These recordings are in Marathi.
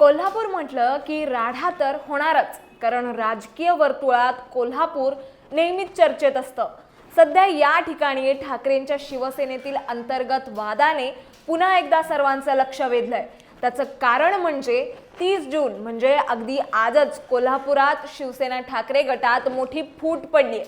कोल्हापूर म्हटलं की राढा तर होणारच कारण राजकीय वर्तुळात कोल्हापूर नेहमीच चर्चेत असतं. सध्या या ठिकाणी ठाकरेंच्या शिवसेनेतील अंतर्गत वादाने पुन्हा एकदा सर्वांचं लक्ष वेधलंय. त्याचं कारण म्हणजे तीस जून म्हणजे अगदी आजच कोल्हापुरात शिवसेना ठाकरे गटात मोठी फूट पडली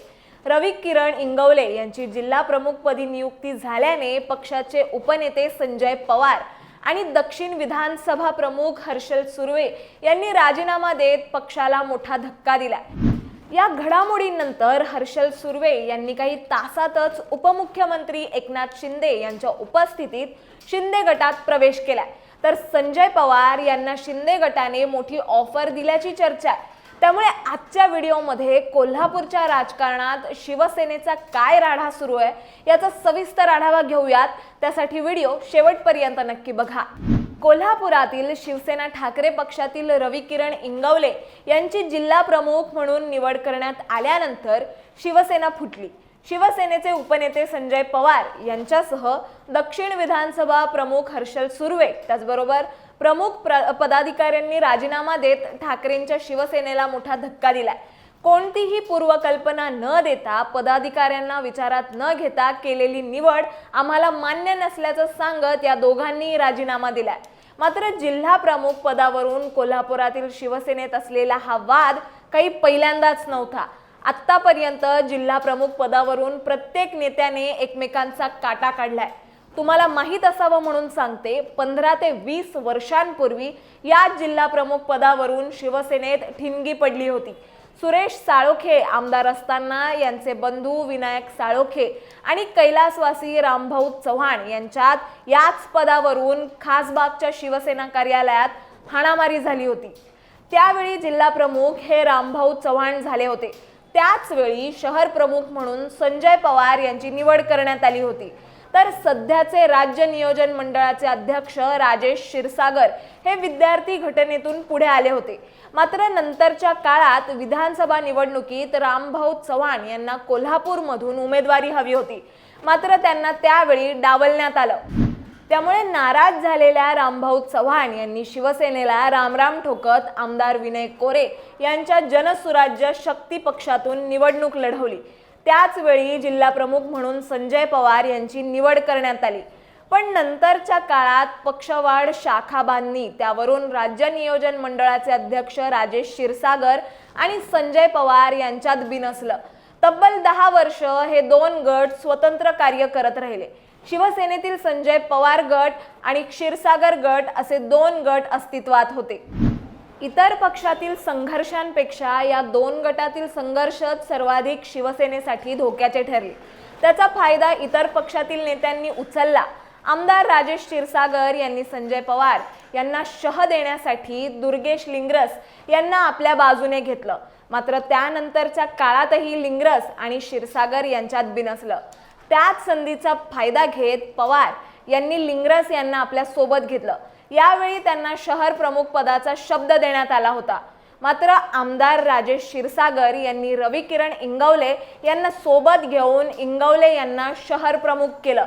रवी किरण इंगवले यांची जिल्हा प्रमुखपदी नियुक्ती झाल्याने पक्षाचे उपनेते संजय पवार आणि दक्षिण विधानसभा प्रमुख हर्षल सुर्वे यांनी राजीनामा देत पक्षाला मोठा धक्का दिला या घडामोडींनंतर हर्षल सुर्वे यांनी काही तासातच उपमुख्यमंत्री एकनाथ शिंदे यांच्या उपस्थितीत शिंदे गटात प्रवेश केला तर संजय पवार यांना शिंदे गटाने मोठी ऑफर दिल्याची चर्चा आहे. त्यामुळे आजच्या व्हिडिओमध्ये कोल्हापूरच्या राजकारणात शिवसेनेचा काय राढा सुरू आहे याचा सविस्तर आढावा घेऊयात. त्यासाठी व्हिडिओ शेवटपर्यंत नक्की बघा. कोल्हापुरातील शिवसेना ठाकरे पक्षातील रवी किरण इंगवले यांची जिल्हा प्रमुख म्हणून निवड करण्यात आल्यानंतर शिवसेना फुटली. शिवसेनेचे उपनेते संजय पवार यांच्यासह दक्षिण विधानसभा प्रमुख हर्षल सुर्वे त्याचबरोबर प्रमुख प्र पदाधिकाऱ्यांनी राजीनामा देत ठाकरेंच्या शिवसेनेला मोठा धक्का दिलाय. कोणतीही पूर्वकल्पना न देता पदाधिकाऱ्यांना विचारात न घेता केलेली निवड आम्हाला मान्य नसल्याचं सांगत या दोघांनी राजीनामा दिलाय. मात्र जिल्हा प्रमुख पदावरून कोल्हापुरातील शिवसेनेत असलेला हा वाद काही पहिल्यांदाच नव्हता. आत्तापर्यंत जिल्हा प्रमुख पदावरून प्रत्येक नेत्याने एकमेकांचा काटा काढलाय. तुम्हाला माहीत असावं म्हणून सांगते पंधरा ते वीस वर्षांपूर्वी या जिल्हा प्रमुख पदावरून शिवसेनेत ठिणगी पडली होती. सुरेश साळोखे आमदार असताना यांचे बंधू विनायक साळोखे आणि कैलासवासी रामभाऊ चव्हाण यांच्यात याच पदावरून खासबागच्या शिवसेना कार्यालयात हाणामारी झाली होती. त्यावेळी जिल्हा प्रमुख हे रामभाऊ चव्हाण झाले होते. त्याचवेळी शहर प्रमुख म्हणून संजय पवार यांची निवड करण्यात आली होती. तर सध्याचे राज्य नियोजन मंडळाचे अध्यक्ष राजेश क्षीरसागर हे विद्यार्थी घटनेतून पुढे आले होते. मात्र नंतरच्या काळात विधानसभा निवडणुकीत रामभाऊ चव्हाण यांना कोल्हापूरमधून उमेदवारी हवी होती. मात्र त्यांना त्यावेळी डावलण्यात आलं. त्यामुळे नाराज झालेल्या रामभाऊ चव्हाण यांनी शिवसेनेला रामराम ठोकत आमदार विनय कोरे यांच्या जनसुराज्य शक्ती पक्षातून निवडणूक लढवली. त्याचवेळी जिल्हाप्रमुख म्हणून संजय पवार यांची निवड करण्यात आली. पण नंतरच्या काळात पक्षवाढ शाखा बांधणी त्यावरून राज्य नियोजन मंडळाचे अध्यक्ष राजेश क्षीरसागर आणि संजय पवार यांच्यात बिनसलं. तब्बल दहा वर्ष हे दोन गट स्वतंत्र कार्य करत राहिले. शिवसेनेतील संजय पवार गट आणि क्षीरसागर गट असे दोन गट अस्तित्वात होते. इतर पक्षातील संघर्षांपेक्षा या दोन गटातील संघर्षच सर्वाधिक शिवसेनेसाठी धोक्याचे ठरले. त्याचा फायदा इतर पक्षातील नेत्यांनी उचलला. आमदार राजेश क्षीरसागर यांनी संजय पवार यांना शह देण्यासाठी दुर्गेश लिंगरस यांना आपल्या बाजूने घेतलं. मात्र त्यानंतरच्या काळातही लिंगरस आणि क्षीरसागर यांच्यात बिनसलं. त्याच संधीचा फायदा घेत पवार यांनी लिंगरस यांना आपल्यासोबत घेतलं. यावेळी त्यांना शहर प्रमुख पदाचा शब्द देण्यात आला होता. मात्र आमदार राजेश क्षीरसागर यांनी रवी किरण इंगवले यांना सोबत घेऊन इंगवले यांना शहर प्रमुख केलं.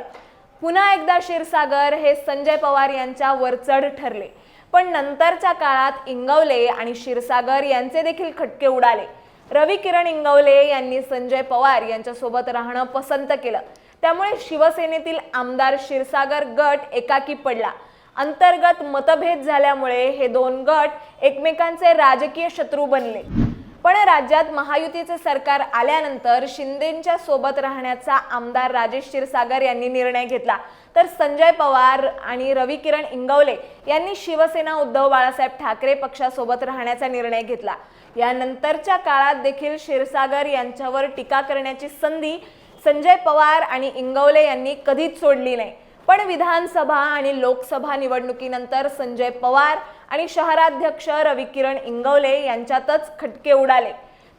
पुन्हा एकदा क्षीरसागर हे संजय पवार यांच्या वरचढ ठरले. पण नंतरच्या काळात इंगवले आणि क्षीरसागर यांचे देखील खटके उडाले. रवी किरण इंगवले यांनी संजय पवार यांच्यासोबत राहणं पसंत केलं. त्यामुळे शिवसेनेतील आमदार क्षीरसागर गट एकाकी पडला. अंतर्गत मतभेद झाल्यामुळे हे दोन गट एकमेकांचे राजकीय शत्रू बनले. पण राज्यात महायुतीचे सरकार आल्यानंतर शिंदेच्या सोबत राहण्याचा आमदार राजेश क्षीरसागर यांनी निर्णय घेतला. तर संजय पवार आणि रवी किरण इंगवले यांनी शिवसेना उद्धव बाळासाहेब ठाकरे पक्षासोबत राहण्याचा निर्णय घेतला. यानंतरच्या काळात देखील क्षीरसागर यांच्यावर टीका करण्याची संधी संजय पवार आणि इंगवले यांनी कधीच सोडली नाही. पण विधानसभा आणि लोकसभा निवडणुकीनंतर संजय पवार आणि शहराध्यक्ष रवी किरण इंगवले यांच्यातच खटके उडाले.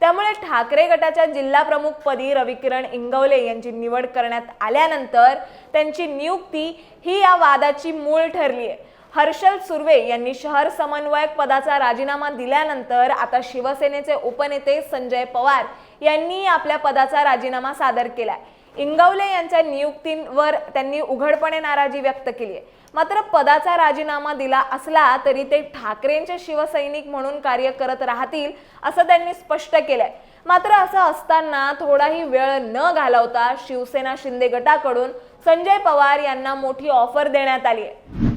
त्यामुळे ठाकरे गटाच्या जिल्हा रविकिरण रवी किरण इंगवले यांची निवड करण्यात आल्यानंतर त्यांची नियुक्ती ही या वादाची मूळ ठरली आहे हर्षल सुर्वे यांनी शहर समन्वयक पदाचा राजीनामा दिल्यानंतर आता शिवसेनेचे उपनेते संजय पवार यांनी आपल्या पदाचा राजीनामा सादर केलाय. इंगवले यांच्या नियुक्तींवर त्यांनी उघडपणे नाराजी व्यक्त केली आहे मात्र पदाचा राजीनामा दिला असला तरी ते ठाकरेंचे शिवसैनिक म्हणून कार्य करत राहतील असं त्यांनी स्पष्ट केलंय. मात्र असं असताना थोडाही वेळ न घालवता शिवसेना शिंदे गटाकडून संजय पवार यांना मोठी ऑफर देण्यात आली आहे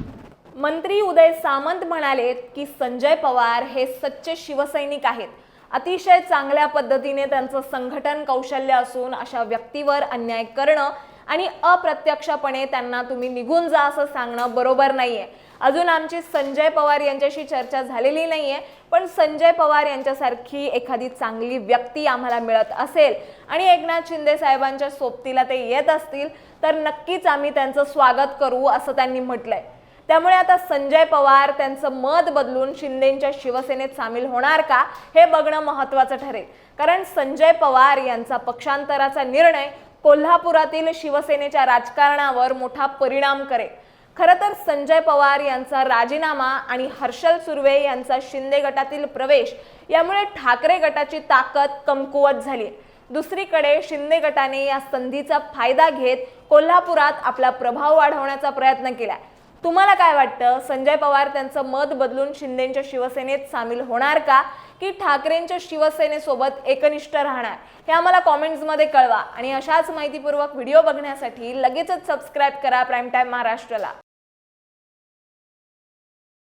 मंत्री उदय सामंत म्हणाले की संजय पवार हे सच्चे शिवसैनिक आहेत. अतिशय चांगल्या पद्धतीने त्यांचं संघटन कौशल्य असून अशा व्यक्तीवर अन्याय करणं आणि अप्रत्यक्षपणे त्यांना तुम्ही निघून जा असं सांगणं बरोबर नाहीये. अजून आमची संजय पवार यांच्याशी चर्चा झालेली नाहीये पण संजय पवार यांच्यासारखी एखादी चांगली व्यक्ती आम्हाला मिळत असेल आणि एकनाथ शिंदे साहेबांच्या सोबतीला ते येत असतील तर नक्कीच आम्ही त्यांचं स्वागत करू असं त्यांनी म्हटलंय. त्यामुळे आता संजय पवार त्यांचं मत बदलून शिंदेच्या शिवसेनेत सामील होणार का हे बघणं महत्वाचं ठरेल. कारण संजय पवार यांचा पक्षांतराचा निर्णय कोल्हापुरातील शिवसेनेच्या राजकारणावर मोठा परिणाम करेल. खरं तर संजय पवार यांचा राजीनामा आणि हर्षल सुर्वे यांचा शिंदे गटातील प्रवेश यामुळे ठाकरे गटाची ताकद कमकुवत झाली. दुसरीकडे शिंदे गटाने या संधीचा फायदा घेत कोल्हापुरात आपला प्रभाव वाढवण्याचा प्रयत्न केला तुम्हाला काय वाटतं? संजय पवार त्यांचं मत बदलून शिंदेच्या शिवसेनेत सामील होणार का? की ठाकरेंच्या शिवसेनेसोबत एकनिष्ठ राहणार? हे आम्हाला कॉमेंट्समध्ये कळवा आणि अशाच माहितीपूर्वक व्हिडिओ बघण्यासाठी लगेचच सबस्क्राईब करा प्राईम टाईम महाराष्ट्रला.